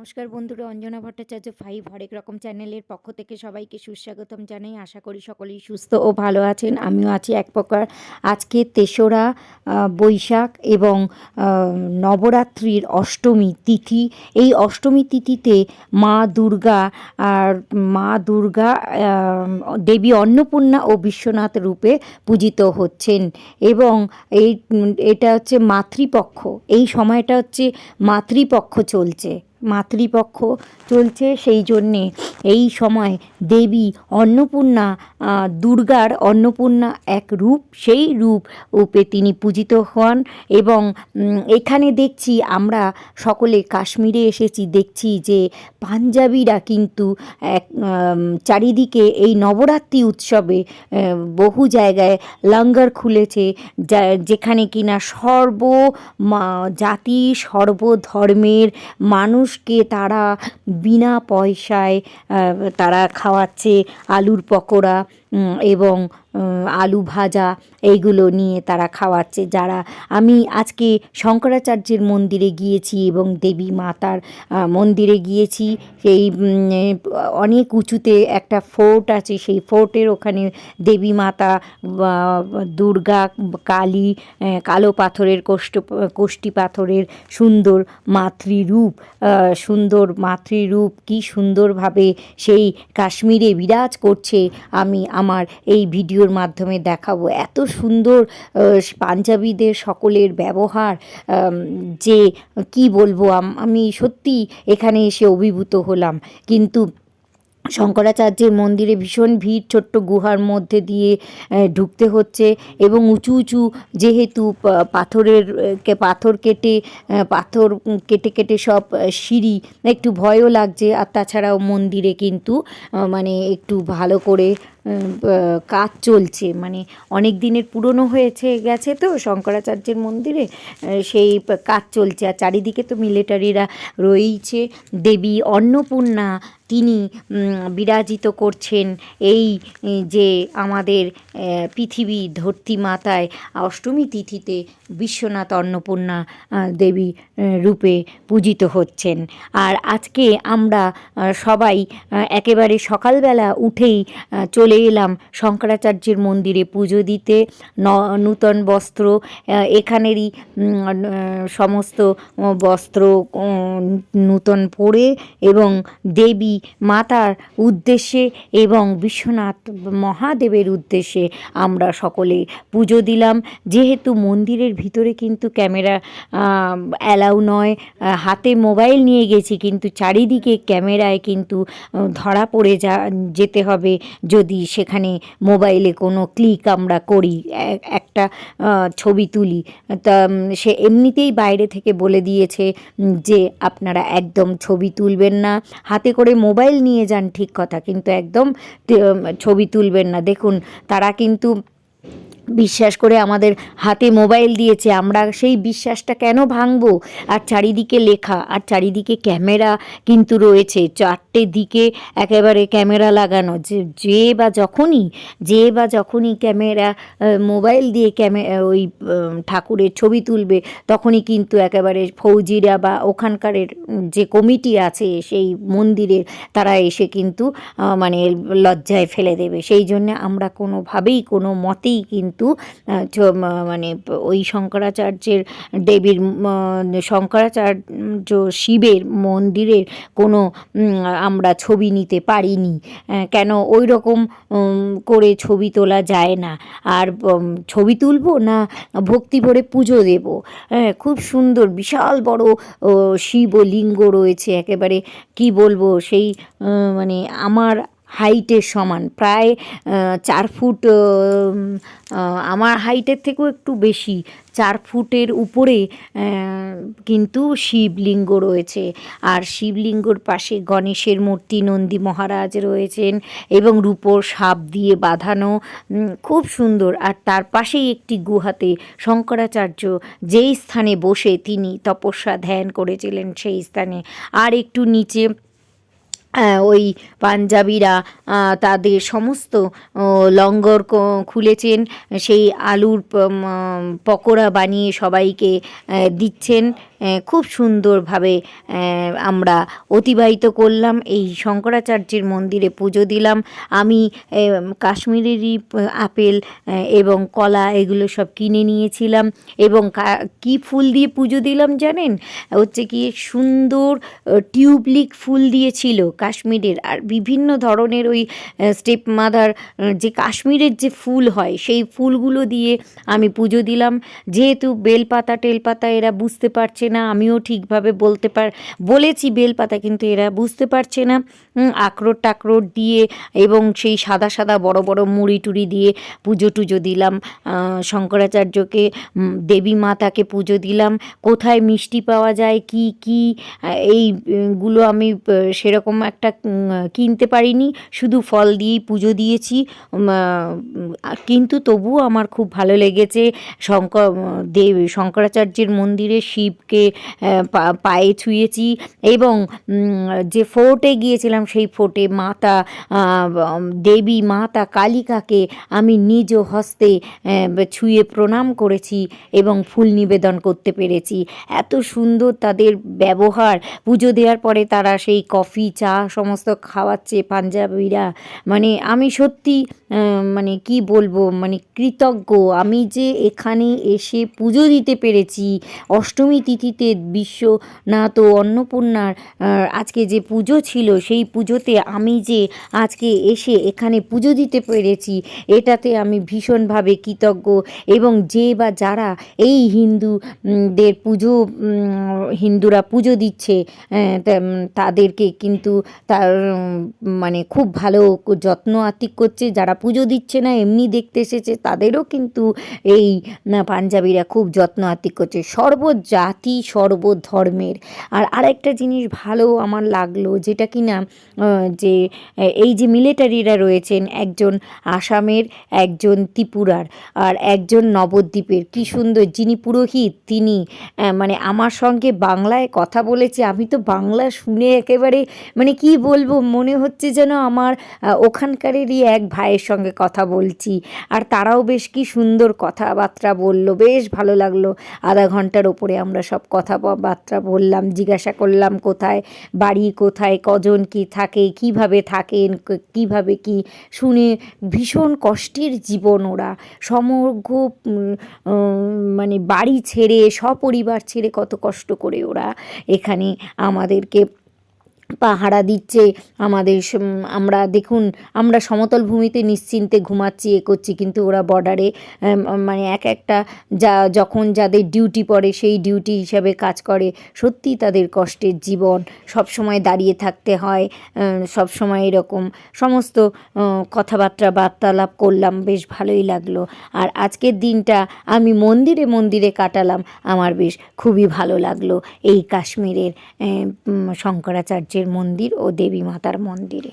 নমস্কার বন্ধুরা, অঞ্জনা ভট্টাচার্য ফাইভ হরেক রকম চ্যানেলের পক্ষ থেকে সবাইকে সুস্বাগতম জানাই। আশা করি সকলেই সুস্থ ও ভালো আছেন। আমিও আছি এক প্রকার আজকে তেসরা বৈশাখ এবং নবরাত্রির অষ্টমী তিথি। এই অষ্টমী তিথিতে মা দুর্গা আর মা দুর্গা দেবী অন্নপূর্ণা ও বিশ্বনাথ রূপে পূজিত হচ্ছেন এবং এই, এটা হচ্ছে মাতৃপক্ষ। এই সময়টা হচ্ছে মাতৃপক্ষ চলছে। মাতৃপক্ষ চলছে সেই জন্যে এই সময় দেবী অন্নপূর্ণা দুর্গার অন্নপূর্ণা এক রূপ, সেই রূপ রূপে তিনি পূজিত হন এবং এখানে দেখছি আমরা সকলে কাশ্মীরে এসেছি, দেখছি যে পাঞ্জাবিরা কিন্তু এক চারিদিকে এই নবরাত্রি উৎসবে বহু জায়গায় লঙ্গর খুলেছে যেখানে কিনা সর্ব জাতি সর্বধর্মের মানুষকে তারা বিনা পয়সায় তারা খাওয়াচ্ছে আলুর পকোড়া এবং আলু ভাজা এইগুলো নিয়ে তারা খাওয়াচ্ছে। যারা আমি আজকে শঙ্করাচার্যের মন্দিরে গিয়েছি এবং দেবী মাতার মন্দিরে গিয়েছি, সেই অনেক উঁচুতে একটা ফোর্ট আছে, সেই ফোর্টের ওখানে দেবী মাতা দুর্গা, কালী কালো পাথরের কোষ্ঠ, কোষ্ঠী পাথরের সুন্দর মাতৃরূপ সুন্দর মাতৃরূপ, কি সুন্দরভাবে সেই কাশ্মীরে বিরাজ করছে। আমি আমার এই ভিডিওর মাধ্যমে দেখাবো। এত সুন্দর পাঞ্জাবিদের সকলের ব্যবহার যে, কি বলব, আম- সত্যি এখানে এসে অভিভূত হলাম। কিন্তু শঙ্করাচার্যের মন্দিরে ভীষণ ভিড়, ছোট্ট গুহার মধ্যে দিয়ে ঢুকতে হচ্ছে এবং উঁচু উঁচু যেহেতু পাথরের পাথর কেটে পাথর কেটে কেটে সব সিঁড়ি, একটু ভয়ও লাগছে। আর তাছাড়াও মন্দিরে কিন্তু মানে একটু ভালো করে কাজ চলছে। মানে অনেক দিনের পুরনো হয়েছে গেছে তো শঙ্করাচার্যের মন্দিরে সেই কাজ চলছে। আর চারিদিকে তো মিলিটারিরা রয়েইছে। দেবী অন্নপূর্ণা তিনি বিরাজিত করছেন এই যে আমাদের পৃথিবী ধরতী মাতায় অষ্টমী তিথিতে বিশ্বনাথ অন্নপূর্ণা দেবী রূপে পূজিত হচ্ছেন। আর আজকে আমরা সবাই একেবারে সকালবেলা উঠেই আহ, চলে এলাম শঙ্করাচার্যের মন্দিরে পুজো দিতে নূতন বস্ত্র এখানেরই সমস্ত বস্ত্র নূতন পরে এবং দেবী মাতার উদ্দেশ্যে এবং বিশ্বনাথ মহাদেবের উদ্দেশ্যে আমরা সকলে পুজো দিলাম। যেহেতু মন্দিরের ভিতরে কিন্তু ক্যামেরা অ্যালাউ নয় হাতে মোবাইল নিয়ে গেছি, কিন্তু চারিদিকে ক্যামেরায় কিন্তু ধরা পড়ে যা, যেতে হবে যদি সেখানে মোবাইলে কোনো ক্লিক আমরা করি একটা ছবি তুলি। তা সে এমনিতেই বাইরে থেকে বলে দিয়েছে যে আপনারা একদম ছবি তুলবেন না। হাতে করে মোবাইল নিয়ে যান ঠিক কথা, কিন্তু একদম ছবি তুলবেন না। দেখুন, তারা কিন্তু বিশ্বাস করে আমাদের হাতে মোবাইল দিয়েছে, আমরা সেই বিশ্বাসটা কেন ভাঙব? আর চারিদিকে লেখা, আর চারিদিকে ক্যামেরা কিন্তু রয়েছে, চারটে দিকে একেবারে ক্যামেরা লাগানো, যে যে বা যখনই, যে বা যখনই ক্যামেরা মোবাইল দিয়ে ক্যামে ওই ঠাকুরের ছবি তুলবে, তখনই কিন্তু একেবারে ফৌজিরা বা ওখানকারের যে কমিটি আছে, সেই মন্দিরের, তারা এসে কিন্তু মানে লজ্জায় ফেলে দেবে। সেই জন্য আমরা কোনোভাবেই, কোনো মতেই কিন্তু মা- মানে ওই শঙ্করাচার্যের, দেবীর শঙ্করাচার্য শিবের মন্দিরের কোনো আমরা ছবি নিতে পারিনি। কেন? ওই রকম করে ছবি তোলা যায় না। আর ছবি তুলবো না ভক্তি ভরে পুজো দেব? হ্যাঁ খুব সুন্দর, বিশাল বড় শিবলিঙ্গ রয়েছে একেবারে, কি বলব? সেই মানে আমার হাইটের সমান। প্রায় চার ফুট আমার হাইটের থেকেও একটু বেশি। চার ফুটের উপরে কিন্তু শিবলিঙ্গ রয়েছে। আর শিবলিঙ্গর পাশে গণেশের মূর্তি, নন্দী মহারাজ রয়েছেন এবং রূপোর সাপ দিয়ে বাঁধানো খুব সুন্দর। আর তার পাশেই একটি গুহাতে শঙ্করাচার্য যেই স্থানে বসে তিনি তপস্যা ধ্যান করেছিলেন সেই স্থানে। আর একটু নিচে ওই পাঞ্জাবিরা তাদের সমস্ত লঙ্গর খুলেছেন। সেই আলুর পকোড়া বানিয়ে সবাইকে দিচ্ছেন। খুব সুন্দরভাবে আমরা অতিবাহিত করলাম, এই শঙ্করাচার্যের মন্দিরে পুজো দিলাম। আমি কাশ্মীরেরই আপেল এবং কলা এগুলো সব কিনে নিয়েছিলাম, এবং কা- ফুল দিয়ে পুজো দিলাম জানেন? হচ্ছে কি সুন্দর টিউবলিক ফুল দিয়েছিল কাশ্মীরের, আর বিভিন্ন ধরনের ওই স্টেপ মাদার যে কাশ্মীরের যে ফুল হয়, সেই ফুলগুলো দিয়ে আমি পুজো দিলাম। যেহেতু বেলপাতা টেলপাতা এরা বুঝতে পারছে না, আমিও ঠিকভাবে বলতে পার, বলেছি বেলপাতা, কিন্তু এরা বুঝতে পারছে না। আখরোট টাকরোট দিয়ে এবং সেই সাদা সাদা বড় বড় মুড়ি টুড়ি দিয়ে পুজো টুজো দিলাম। শঙ্করাচার্যকে দেবী মাতাকে পুজো দিলাম। কোথায় মিষ্টি পাওয়া যায়, কি কি এইগুলো আমি সেরকম একটা কিনতে পারিনি। শুধু ফল দিয়েই পুজো দিয়েছি। কিন্তু তবুও আমার খুব ভালো লেগেছে শঙ্কর দেব, শঙ্করাচার্যের মন্দিরে শিবকে আহ, পায়ে ছুঁয়েছি এবং যে ফোর্টে গিয়েছিলাম সেই ফোর্টে মাতা দেবী মাতা কালিকাকে আমি নিজ হস্তে ছুঁয়ে প্রণাম করেছি এবং ফুল নিবেদন করতে পেরেছি। এত সুন্দর তাদের ব্যবহার। পুজো দেওয়ার পরে তারা সেই কফি চা সমস্ত খাওয়াচ্ছে পাঞ্জাবিরা। মানে আমি সত্যি মানে কি বলব মানে কৃতজ্ঞ। আমি যে এখানে এসে পুজো দিতে পেরেছি অষ্টমী তিথিতে বিশ্বনাথ ও অন্নপূর্ণার আজকে যে পুজো ছিল, সেই পুজোতে আমি যে আজকে এসে এখানে পুজো দিতে পেরেছি, এটাতে আমি ভীষণভাবে কৃতজ্ঞ এবং যে বা যারা এই হিন্দুদের পুজো হিন্দুরা পুজো দিচ্ছে তাদেরকে কিন্তু তার মানে খুব ভালো যত্ন আত্তিক করছে, যারা পুজো দিচ্ছে না, এমনি দেখতে এসেছে, তাদেরও কিন্তু এই পাঞ্জাবিরা খুব যত্ন আত্তিক করছে। সর্বজাতি সর্বধর্মের। আর আরেকটা জিনিস ভালো আমার লাগল, যেটা কি না যে, এই যে মিলিটারিরা রয়েছেন, একজন আসামের, একজন ত্রিপুরার, আর একজন নবদ্বীপের, কি সুন্দর, যিনি পুরোহিত, তিনি মানে আমার সঙ্গে বাংলায় কথা বলেছে, আমি তো বাংলা শুনে একেবারে মানে কি বলব, মনে হচ্ছে যেন আমার ওখানকারেরই এক ভাইয়ের সঙ্গে কথা বলছি। আর তারাও বেশ কি সুন্দর কথাবার্তা বলল, বেশ ভালো লাগল, আধা ঘণ্টার ওপরে আমরা সব কথাবার্তা বললাম, জিজ্ঞাসা করলাম কোথায়, বাড়ি কোথায়, কজন কি থাকে, কীভাবে থাকেন কীভাবে কি, শুনে ভীষণ কষ্টের জীবন ওরা। সমগ্র মানে বাড়ি ছেড়ে, সপরিবার ছেড়ে কত কষ্ট করে ওরা এখানে আমাদেরকে পাহারা দিচ্ছে আমাদের আমরা দেখুন আমরা সমতল ভূমিতে নিশ্চিন্তে ঘুমাচ্ছি এ করছি কিন্তু ওরা বর্ডারে মানে এক একটা যা যখন যাদের ডিউটি পড়ে সেই ডিউটি হিসাবে কাজ করে। সত্যি তাদের কষ্টের জীবন সব সময় দাঁড়িয়ে থাকতে হয় সব সময় এরকম। সমস্ত কথাবার্তা বার্তালাপ করলাম বেশ ভালোই লাগল। আর আজকের দিনটা আমি মন্দিরে মন্দিরে কাটালাম আমার বেশ খুবই ভালো লাগল। এই কাশ্মীরের আহ, শঙ্করাচার্যের মন্দির ও দেবী মাতার মন্দিরে।